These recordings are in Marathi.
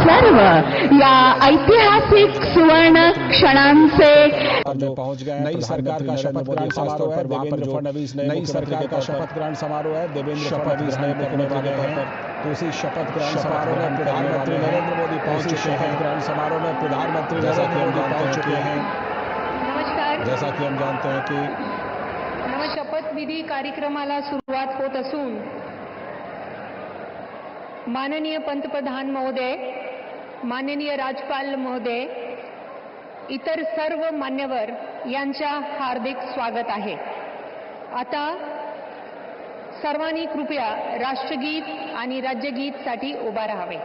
सर्व या ऐतिहासिक सुवर्ण क्षणांचे जो पहुँच गए नई सरकार का शपथ ग्रहण समारोह है देवेंद्र फडणवीस नई सरकार का शपथ ग्रहण समारोह है देवेंद्र फडणवीस नए मुख्यमंत्री हैं। तो उसी शपथ ग्रहण समारोह में प्रधानमंत्री नरेंद्र मोदी पहुँच चुके हैं ग्रहण समारोह में प्रधानमंत्री जैसा कि हम पहुँच चुके हैं। नमस्कार। जैसा कि हम जानते हैं कि शपथविधी कार्यक्रमाला सुरुवात होत असून माननीय पंतप्रधान महोदय माननीय राज्यपाल महोदय इतर सर्व मान्यवर यांच्या हार्दिक स्वागत आहे. आता सर्वांनी कृपया राष्ट्रगीत आणि राज्यगीतसाठी उभा राहावे.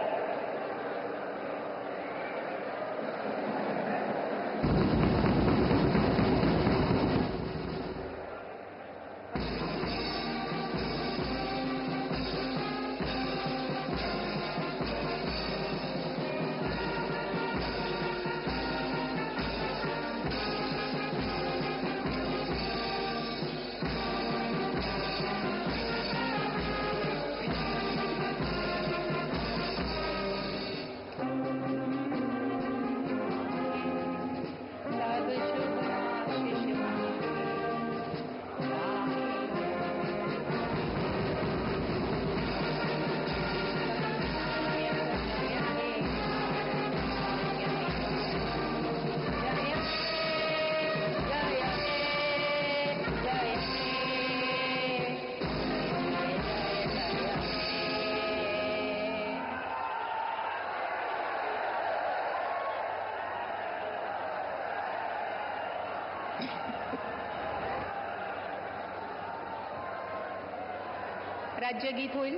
राज्यगीत होईल.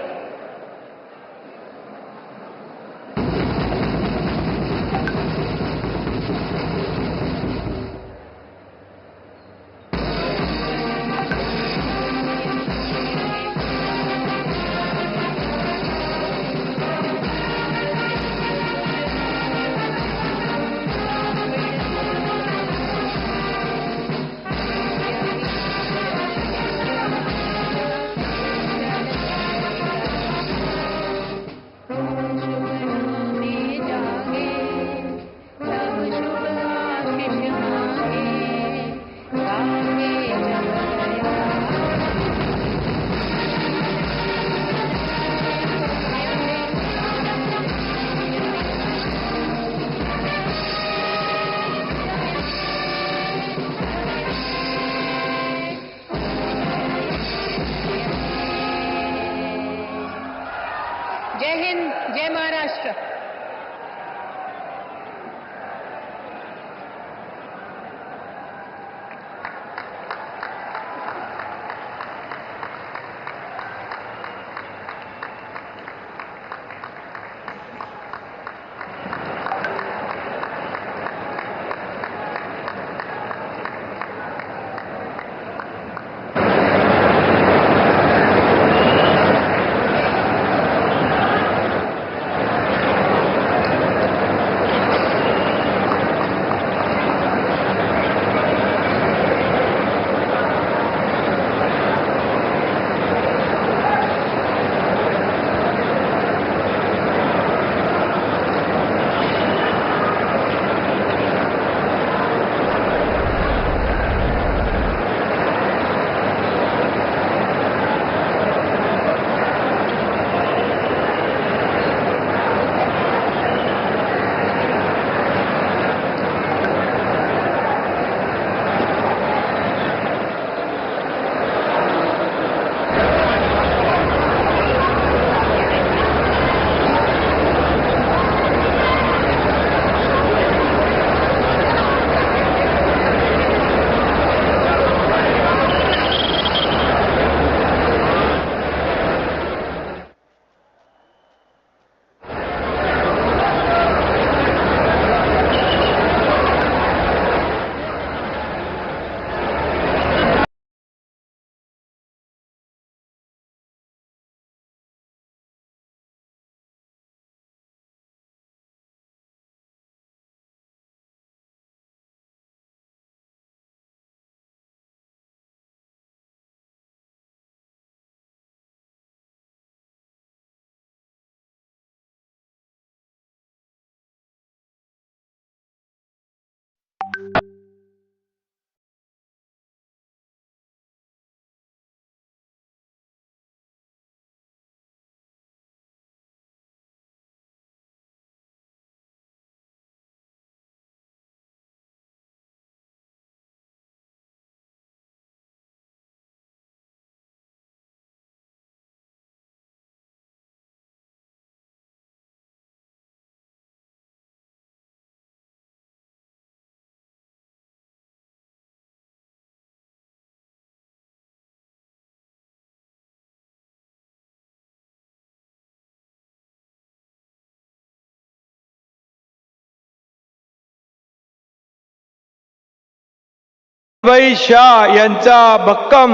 बाई शाह यांचा भक्कम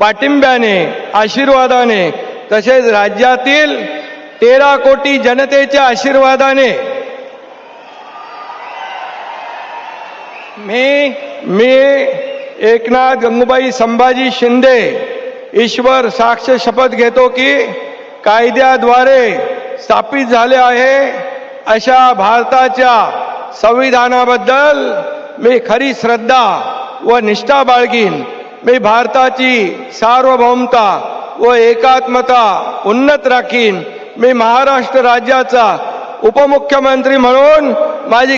पाठिंब्याने आशीर्वादाने तसेच राज्यातील तेरा कोटी जनतेच्या आशीर्वादाने. मी मी एकनाथ गंगूबाई संभाजी शिंदे ईश्वर साक्ष शपथ घेतो की कायद्याद्वारे स्थापित झाले आहे अशा भारताच्या संविधानाबद्दल मी खरी श्रद्धा व निष्ठा बाळगीन. मी भारताची सार्वभौमता व एकात्मता उन्नत राखीन. मी महाराष्ट्र राज्याचा उपमुख्यमंत्री म्हणून माझी